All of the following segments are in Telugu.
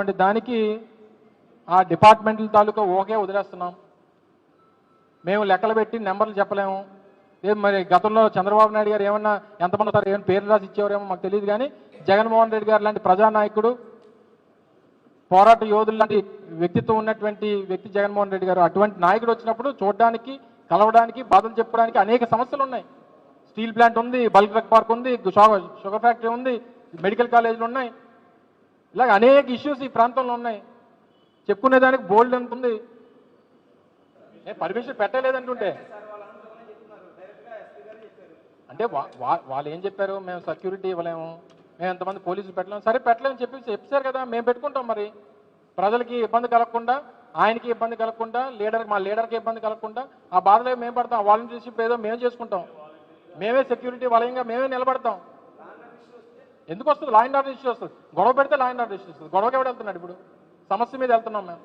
ఉన్నటువంటి దానికి ఆ డిపార్ట్మెంట్ల తాలూకా ఓకే వదిలేస్తున్నాం. మేము లెక్కలు పెట్టి నెంబర్లు చెప్పలేము. ఏం మరి గతంలో చంద్రబాబు నాయుడు గారు ఏమన్నా ఎంతమంది వస్తారు ఏమైనా పేర్లు రాసి ఇచ్చేవారేమో మాకు తెలియదు కానీ జగన్మోహన్ రెడ్డి గారు లాంటి ప్రజానాయకుడు పోరాట యోధులు లాంటి వ్యక్తిత్వం ఉన్నటువంటి వ్యక్తి జగన్మోహన్ రెడ్డి గారు అటువంటి నాయకుడు వచ్చినప్పుడు చూడడానికి కలవడానికి బాధలు చెప్పడానికి అనేక సమస్యలు ఉన్నాయి. స్టీల్ ప్లాంట్ ఉంది బల్క్ డ్రగ్ పార్క్ ఉంది షుగర్ ఫ్యాక్టరీ ఉంది మెడికల్ కాలేజీలు ఉన్నాయి. ఇలాగ అనేక ఇష్యూస్ ఈ ప్రాంతంలో ఉన్నాయి. చెప్పుకునేదానికి బోల్డ్ ఎంత ఉంది? ఏ పర్మిషన్ పెట్టలేదంటుంటే. అంటే వా- వాళ్ళు ఏం చెప్పారు? మేము సెక్యూరిటీ ఇవ్వలేము. మేము ఎంతమంది పోలీసులు పెట్టలేము. సరే పెట్టలేము చెప్పి చెప్పారు కదా మేము పెట్టుకుంటాం మరి. ప్రజలకి ఇబ్బంది కలగకుండా ఆయనకి ఇబ్బంది కలగకుండా లీడర్ మా లీడర్కి ఇబ్బంది కలగకుండా ఆ బాధలో మేము పడతాం. వాలంటీర్షిప్ ఏదో మేము చేసుకుంటాం. మేమే సెక్యూరిటీ వలయంగా మేమే నిలబడతాం. ఎందుకు వస్తుంది లా అండ్ ఆర్డర్ ఇష్యూ వస్తుంది. గొడవ పెడితే లా అండ్ ఆర్డర్ ఇష్యూ వస్తుంది. గొడవకి ఎవడు వెళ్తున్నాడు ఇప్పుడు? సమస్య మీద వెళ్తున్నాం మేము.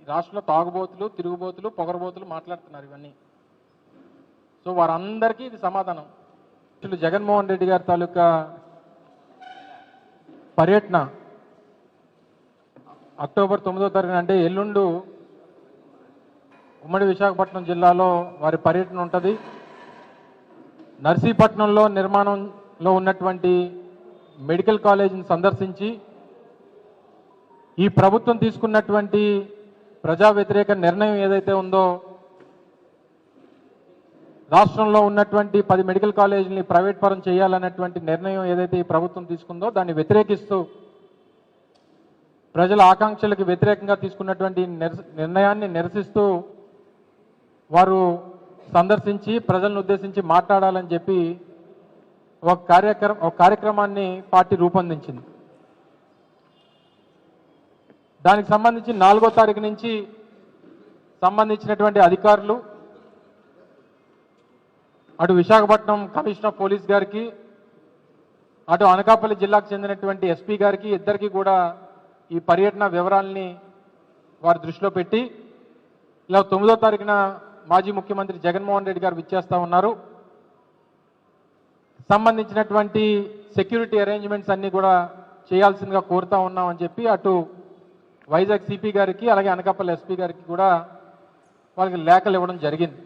ఈ రాష్ట్రంలో తాగుబోతులు తిరుగుబోతులు పొగరబోతులు మాట్లాడుతున్నారు ఇవన్నీ. సో వారందరికీ ఇది సమాధానం. ఇట్లు జగన్మోహన్ రెడ్డి గారి తాలూకా పర్యటన అక్టోబర్ తొమ్మిదో తారీఖున అంటే ఎల్లుండు ఉమ్మడి విశాఖపట్నం జిల్లాలో వారి పర్యటన ఉంటుంది. నర్సీపట్నంలో నిర్మాణం లో ఉన్నటువంటి మెడికల్ కాలేజీని సందర్శించి ఈ ప్రభుత్వం తీసుకున్నటువంటి ప్రజా వ్యతిరేక నిర్ణయం ఏదైతే ఉందో రాష్ట్రంలో ఉన్నటువంటి పది మెడికల్ కాలేజీని ప్రైవేట్ పరం చేయాలన్నటువంటి నిర్ణయం ఏదైతే ఈ ప్రభుత్వం తీసుకుందో దాన్ని వ్యతిరేకిస్తూ ప్రజల ఆకాంక్షలకు వ్యతిరేకంగా తీసుకున్నటువంటి నిర్ణయాన్ని నిరసిస్తూ వారు సందర్శించి ప్రజలను ఉద్దేశించి మాట్లాడాలని చెప్పి ఒక కార్యక్రమం ఒక కార్యక్రమాన్ని పార్టీ రూపొందించింది. దానికి సంబంధించి నాలుగో తారీఖు నుంచి సంబంధించినటువంటి అధికారులు అటు విశాఖపట్నం కమిషనర్ పోలీస్ గారికి అటు అనకాపల్లి జిల్లాకు చెందినటువంటి ఎస్పీ గారికి ఇద్దరికి కూడా ఈ పర్యటన వివరాలని వారి దృష్టిలో పెట్టి ఇలా తొమ్మిదో తారీఖున మాజీ ముఖ్యమంత్రి జగన్మోహన్ రెడ్డి గారు విచ్చేస్తా ఉన్నారు. సంబంధించినటువంటి సెక్యూరిటీ అరేంజ్మెంట్స్ అన్ని కూడా చేయాల్సిందిగా కోరుతా ఉన్నామని చెప్పి అటు వైజాగ్ సిపి గారికి అలాగే అనకాపల్లి ఎస్పీ గారికి కూడా వాళ్ళకి లేఖలు ఇవ్వడం జరిగింది.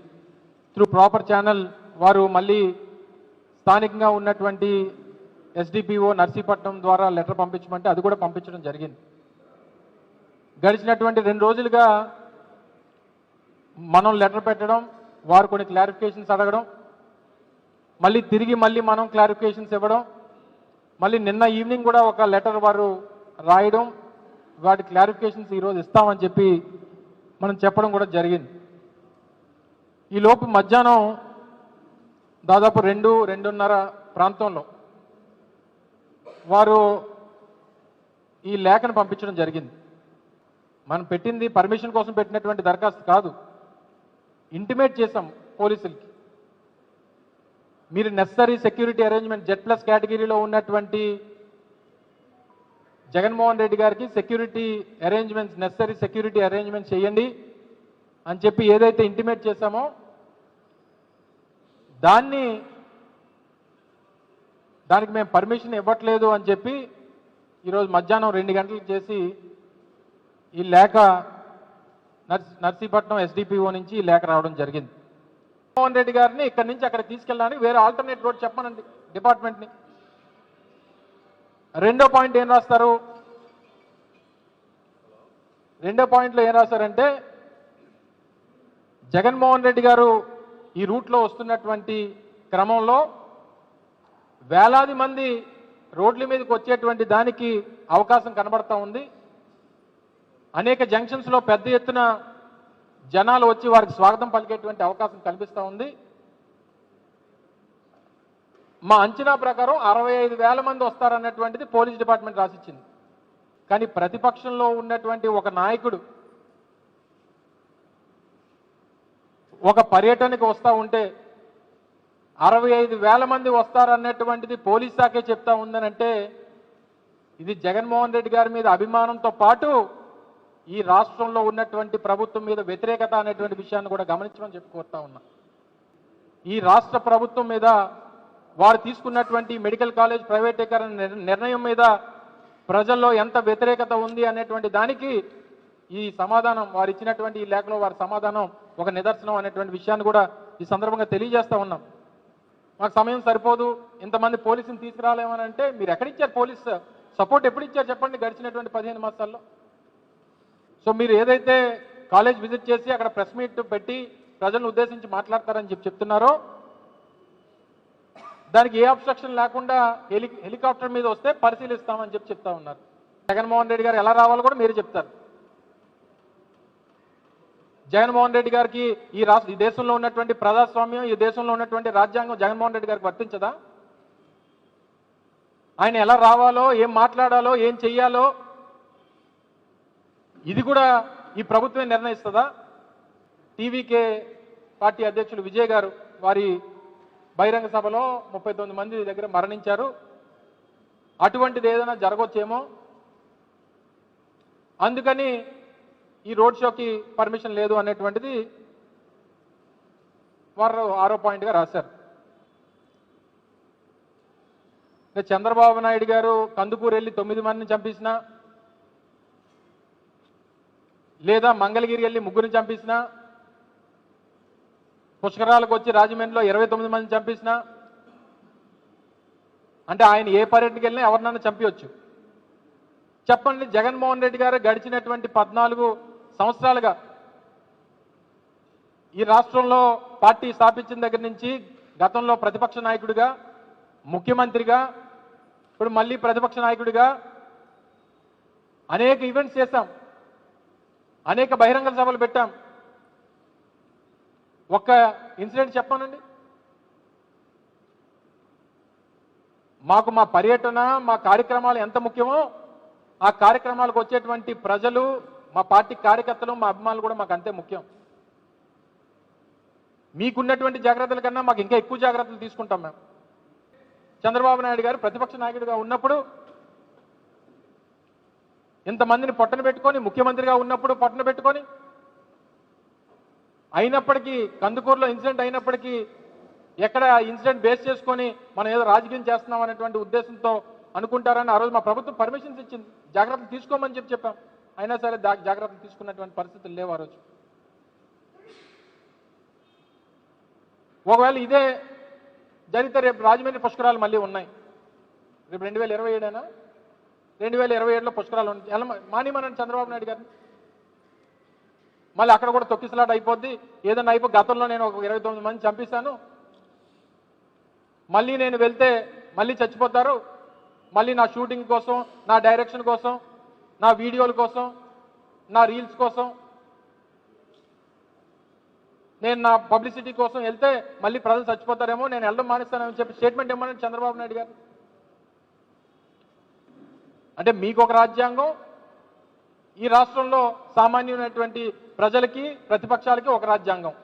త్రూ ప్రాపర్ ఛానల్ వారు మళ్ళీ స్థానికంగా ఉన్నటువంటి ఎస్డిపిఓ నర్సీపట్నం ద్వారా లెటర్ పంపించమంటే అది కూడా పంపించడం జరిగింది. గడిచినటువంటి రెండు రోజులుగా మనం లెటర్ పెట్టడం వారు కొన్ని క్లారిఫికేషన్స్ అడగడం మళ్ళీ తిరిగి మళ్ళీ మనం క్లారిఫికేషన్స్ ఇవ్వడం మళ్ళీ నిన్న ఈవినింగ్ కూడా ఒక లెటర్ వారు రాయడం వాటి క్లారిఫికేషన్స్ ఈరోజు ఇస్తామని చెప్పి మనం చెప్పడం కూడా జరిగింది. ఈ లోపు మధ్యాహ్నం దాదాపు రెండు రెండున్నర ప్రాంతంలో వారు ఈ లేఖను పంపించడం జరిగింది. మనం పెట్టింది పర్మిషన్ కోసం పెట్టినటువంటి దరఖాస్తు కాదు. ఇంటిమేట్ చేసాం పోలీసులకి. మీరు necessary security arrangement Z plus కేటగిరీలో ఉన్నటువంటి జగన్మోహన్ రెడ్డి గారికి security arrangements necessary security arrangements చేయండి అని చెప్పి ఏదైతే ఇంటిమేట్ చేశామో దాన్ని దానికి మేము పర్మిషన్ ఇవ్వట్లేదు అని చెప్పి ఈరోజు మధ్యాహ్నం రెండు గంటలకు చేసి ఈ లేఖ నర్సీపట్నం ఎస్డిపిఓ నుంచి ఈ లేఖ రావడం జరిగింది. జగన్మోహన్ రెడ్డి గారిని ఇక్కడ నుంచి అక్కడ తీసుకెళ్ళడానికి వేరే ఆల్టర్నేట్ రోడ్ చెప్పనండి డిపార్ట్మెంట్ని. రెండో పాయింట్ ఏం రాస్తారు? రెండో పాయింట్లో ఏం రాస్తారంటే జగన్మోహన్ రెడ్డి గారు ఈ రూట్లో వస్తున్నటువంటి క్రమంలో వేలాది మంది రోడ్ల మీదకి వచ్చేటువంటి దానికి అవకాశం కనబడతా ఉంది. అనేక జంక్షన్స్లో పెద్ద ఎత్తున జనాలు వచ్చి వారికి స్వాగతం పలికేటువంటి అవకాశం కనిపిస్తూ ఉంది. మా అంచనా ప్రకారం అరవై ఐదు వేల మంది వస్తారన్నటువంటిది పోలీస్ డిపార్ట్మెంట్ రాసిచ్చింది. కానీ ప్రతిపక్షంలో ఉన్నటువంటి ఒక నాయకుడు ఒక పర్యటనకి వస్తూ ఉంటే అరవై ఐదు వేల మంది వస్తారన్నటువంటిది పోలీస్ శాఖే చెప్తా ఉందనంటే ఇది జగన్మోహన్ రెడ్డి గారి మీద అభిమానంతో పాటు ఈ రాష్ట్రంలో ఉన్నటువంటి ప్రభుత్వం మీద వ్యతిరేకత అనేటువంటి విషయాన్ని కూడా గమనించమని చెప్పి కోరుతా ఉన్నా. ఈ రాష్ట్ర ప్రభుత్వం మీద వారు తీసుకున్నటువంటి మెడికల్ కాలేజ్ ప్రైవేటీకరణ నిర్ణయం మీద ప్రజల్లో ఎంత వ్యతిరేకత ఉంది అనేటువంటి దానికి ఈ సమాధానం వారు ఇచ్చినటువంటి ఈ లేఖలో వారి సమాధానం ఒక నిదర్శనం అనేటువంటి విషయాన్ని కూడా ఈ సందర్భంగా తెలియజేస్తూ ఉన్నాం. మాకు సమయం సరిపోదు ఇంతమంది పోలీసుని తీసుకురాలేమని అంటే మీరు ఎక్కడిచ్చారు పోలీస్ సపోర్ట్ ఎప్పుడు ఇచ్చారు చెప్పండి గడిచినటువంటి పదిహేను మాసాల్లో? సో మీరు ఏదైతే కాలేజ్ విజిట్ చేసి అక్కడ ప్రెస్ మీట్ పెట్టి ప్రజలను ఉద్దేశించి మాట్లాడతారని చెప్పి చెప్తున్నారో దానికి ఏ అబ్స్ట్రక్షన్ లేకుండా హెలి హెలికాప్టర్ మీద వస్తే పరిశీలిస్తామని చెప్పి చెప్తా ఉన్నారు. జగన్మోహన్ రెడ్డి గారు ఎలా రావాలో కూడా మీరు చెప్తారు. జగన్మోహన్ రెడ్డి గారికి ఈ రాష్ట్ర ఈ దేశంలో ఉన్నటువంటి ప్రజాస్వామ్యం ఈ దేశంలో ఉన్నటువంటి రాజ్యాంగం జగన్మోహన్ రెడ్డి గారికి వర్తించదా? ఆయన ఎలా రావాలో ఏం మాట్లాడాలో ఏం చెయ్యాలో ఇది కూడా ఈ ప్రభుత్వమే నిర్ణయిస్తుందా? టీవీకే పార్టీ అధ్యక్షులు విజయ్ గారు వారి బహిరంగ సభలో ముప్పై తొమ్మిది మంది దగ్గర మరణించారు. అటువంటిది ఏదైనా జరగవచ్చేమో అందుకని ఈ రోడ్ షోకి పర్మిషన్ లేదు అనేటువంటిది వారు ఆరో పాయింట్గా రాశారు. చంద్రబాబు నాయుడు గారు కందుకూరు వెళ్ళి తొమ్మిది మందిని చంపేసిన లేదా మంగళగిరి వెళ్ళి ముగ్గురిని చంపేసిన పుష్కరాలకు వచ్చి రాజమండ్రిలో ఇరవై తొమ్మిది మందిని చంపేసిన అంటే ఆయన ఏ పర్యటనకి వెళ్ళినా ఎవరినైనా చంపించవచ్చు చెప్పండి జగన్మోహన్ రెడ్డి గారు గడిచినటువంటి పద్నాలుగు సంవత్సరాలుగా ఈ రాష్ట్రంలో పార్టీ స్థాపించిన దగ్గర నుంచి గతంలో ప్రతిపక్ష నాయకుడిగా ముఖ్యమంత్రిగా ఇప్పుడు మళ్ళీ ప్రతిపక్ష నాయకుడిగా అనేక ఈవెంట్స్ చేశాం. అనేక బహిరంగ సభలు పెట్టాం. ఒక్క ఇన్సిడెంట్ చెప్పానండి? మాకు మా పర్యటన మా కార్యక్రమాలు ఎంత ముఖ్యమో ఆ కార్యక్రమాలకు వచ్చేటువంటి ప్రజలు మా పార్టీ కార్యకర్తలు మా అభిమానులు కూడా మాకు అంతే ముఖ్యం. మీకున్నటువంటి జాగ్రత్తల కన్నా మాకు ఇంకా ఎక్కువ జాగ్రత్తలు తీసుకుంటాం మేము. చంద్రబాబు నాయుడు గారు ప్రతిపక్ష నాయకుడిగా ఉన్నప్పుడు ఇంతమందిని పొట్టన పెట్టుకొని ముఖ్యమంత్రిగా ఉన్నప్పుడు పొట్టన పెట్టుకొని అయినప్పటికీ కందుకూరులో ఇన్సిడెంట్ అయినప్పటికీ ఎక్కడ ఇన్సిడెంట్ బేస్ చేసుకొని మనం ఏదో రాజకీయం చేస్తున్నాం అనేటువంటి ఉద్దేశంతో అనుకుంటారని ఆ రోజు మా ప్రభుత్వం పర్మిషన్స్ ఇచ్చింది. జాగ్రత్తలు తీసుకోమని చెప్పి చెప్పాం. అయినా సరే జాగ్రత్తలు తీసుకున్నటువంటి పరిస్థితులు లేవు ఆ రోజు. ఒకవేళ ఇదే జరిగితే రేపు రాజమండ్రి పుష్కరాలు మళ్ళీ ఉన్నాయి. రేపు రెండు వేల ఇరవై ఏడేనా? రెండు వేల ఇరవై ఏడులో పుష్కరాలు మానిమనండి చంద్రబాబు నాయుడు గారిని మళ్ళీ అక్కడ కూడా తొక్కిసలాట అయిపోద్ది. ఏదైనా అయిపో గతంలో నేను ఒక ఇరవై తొమ్మిది మంది చంపిస్తాను మళ్ళీ నేను వెళ్తే మళ్ళీ చచ్చిపోతారు. మళ్ళీ నా షూటింగ్ కోసం నా డైరెక్షన్ కోసం నా వీడియోల కోసం నా రీల్స్ కోసం. నేను నా పబ్లిసిటీ కోసం వెళ్తే మళ్ళీ ప్రజలు చచ్చిపోతారేమో నేను వెళ్ళడం మానేస్తానని చెప్పి స్టేట్మెంట్ ఇవ్వమని చంద్రబాబు నాయుడు గారు. అంటే మీకు ఒక రాజ్యాంగం ఈ రాష్ట్రంలో సామాన్యమైనటువంటి ప్రజలకి ప్రతిపక్షాలకి ఒక రాజ్యాంగం.